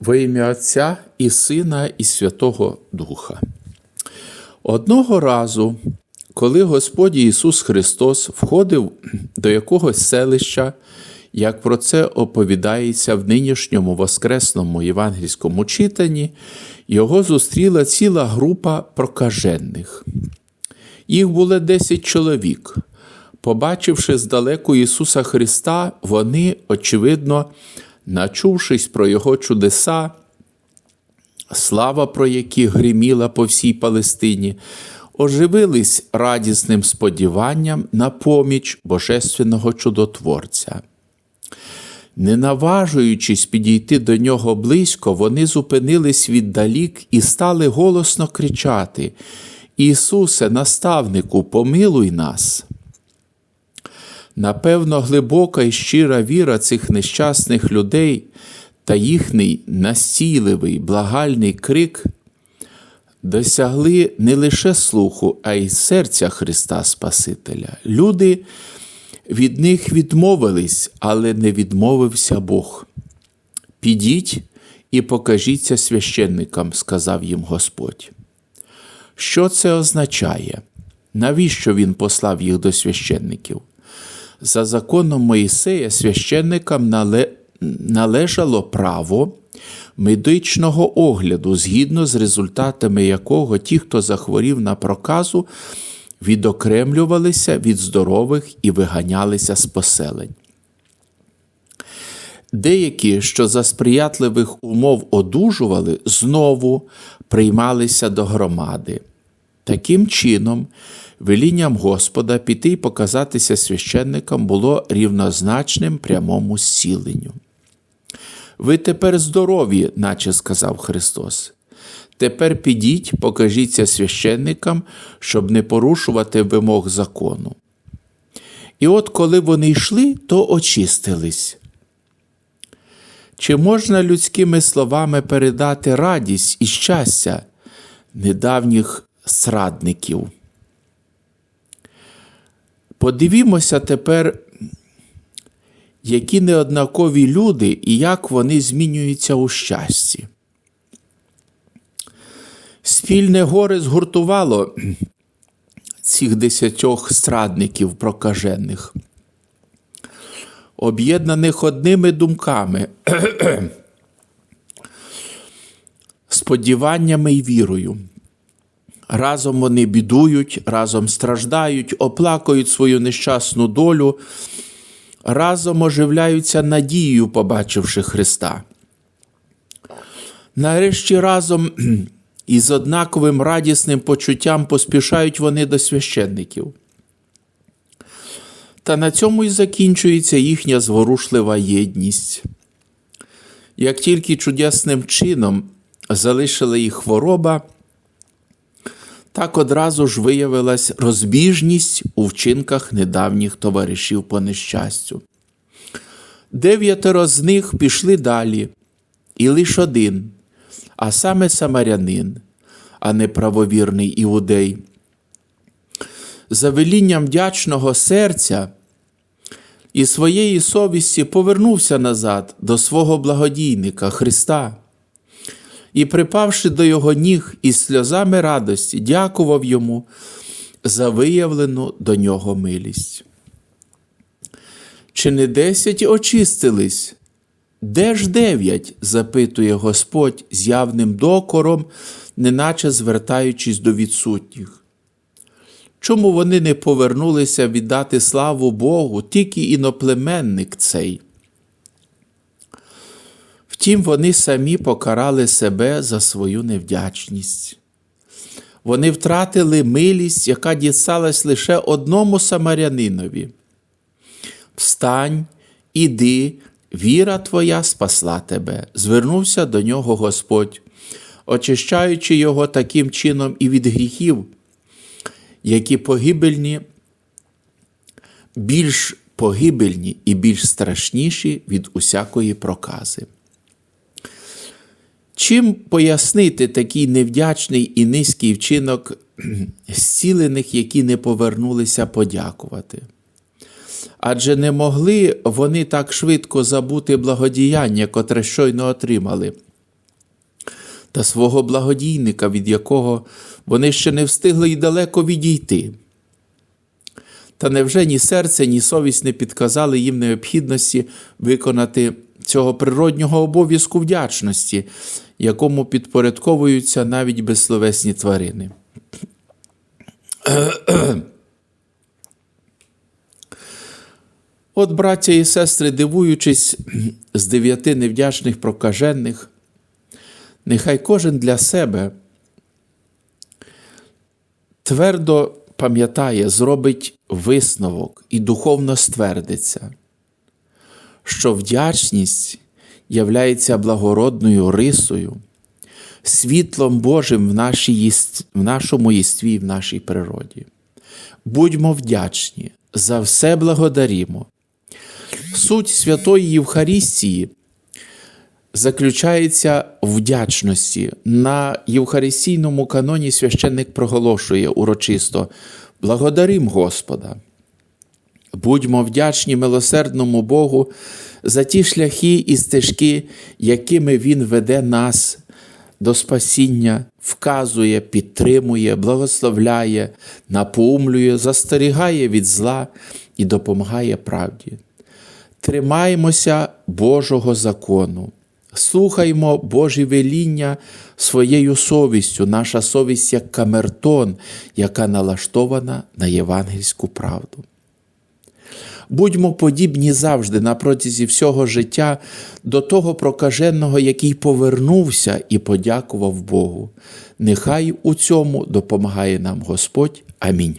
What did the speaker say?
Во ім'я Отця і Сина, і Святого Духа. Одного разу, коли Господь Ісус Христос входив до якогось селища, як про це оповідається в нинішньому воскресному євангельському читанні, його зустріла ціла група прокажених. Їх було десять чоловік. Побачивши здалеку Ісуса Христа, вони, очевидно, начувшись про Його чудеса, слава про які гриміла по всій Палестині, оживились радісним сподіванням на поміч Божественного чудотворця. Не наважуючись підійти до нього близько, вони зупинились віддалік і стали голосно кричати: Ісусе, наставнику, помилуй нас. Напевно, глибока і щира віра цих нещасних людей та їхній настійливий, благальний крик досягли не лише слуху, а й серця Христа Спасителя. Люди від них відмовились, але не відмовився Бог. Підіть і покажіться священникам, сказав їм Господь. Що це означає? Навіщо він послав їх до священників? За законом Моїсея священникам нале... належало право медичного огляду, згідно з результатами якого ті, хто захворів на проказу, відокремлювалися від здорових і виганялися з поселень. Деякі, що за сприятливих умов одужували, знову приймалися до громади. Таким чином, велінням Господа піти й показатися священникам було рівнозначним прямому зціленню. Ви тепер здорові, наче сказав Христос. Тепер підіть, покажіться священникам, щоб не порушувати вимог закону. І от коли вони йшли, то очистились. Чи можна людськими словами передати радість і щастя недавніх срадників? Подивімося тепер, які неоднакові люди і як вони змінюються у щасті. Спільне горе згуртувало цих десятьох страдників прокажених, об'єднаних одними думками, сподіваннями і вірою. Разом вони бідують, разом страждають, оплакують свою нещасну долю, разом оживляються надією, побачивши Христа. Нарешті разом із однаковим радісним почуттям поспішають вони до священників. Та на цьому й закінчується їхня зворушлива єдність. Як тільки чудесним чином залишила їх хвороба, так одразу ж виявилась розбіжність у вчинках недавніх товаришів по нещастю. Дев'ятеро з них пішли далі, і лише один, а саме самарянин, а не правовірний іудей. За велінням вдячного серця і своєї совісті повернувся назад до свого благодійника Христа і, припавши до його ніг із сльозами радості, дякував йому за виявлену до нього милість. Чи не десять очистились? Де ж дев'ять? запитує Господь з явним докором, неначе звертаючись до відсутніх. Чому вони не повернулися віддати славу Богу, тільки іноплеменник цей? Втім, вони самі покарали себе за свою невдячність. Вони втратили милість, яка дісталась лише одному самарянинові. Встань, іди, віра твоя спасла тебе, звернувся до нього Господь, очищаючи його таким чином і від гріхів, які погибельні, більш погибельні і більш страшніші від усякої прокази. Чим пояснити такий невдячний і низький вчинок зцілених, які не повернулися подякувати? Адже не могли вони так швидко забути благодіяння, котре щойно отримали, та свого благодійника, від якого вони ще не встигли й далеко відійти. Та невже ні серце, ні совість не підказали їм необхідності виконати цього природнього обов'язку вдячності, якому підпорядковуються навіть безсловесні тварини? От, браття і сестри, дивуючись з дев'яти невдячних прокажених, нехай кожен для себе твердо пам'ятає, зробить висновок і духовно ствердиться, що вдячність являється благородною рисою, світлом Божим в, нашій, в нашому єстві, і в нашій природі. Будьмо вдячні, за все благодарімо. Суть святої Євхаристії заключається в вдячності. На Євхаристійному каноні священник проголошує урочисто Благодарим Господа. Будьмо вдячні милосердному Богу за ті шляхи і стежки, якими Він веде нас до спасіння, вказує, підтримує, благословляє, напоумлює, застерігає від зла і допомагає правді. Тримаймося Божого закону, слухаймо Божі веління своєю совістю, наша совість як камертон, яка налаштована на євангельську правду. Будьмо подібні завжди на протязі всього життя до того прокаженого, який повернувся і подякував Богу. Нехай у цьому допомагає нам Господь. Амінь.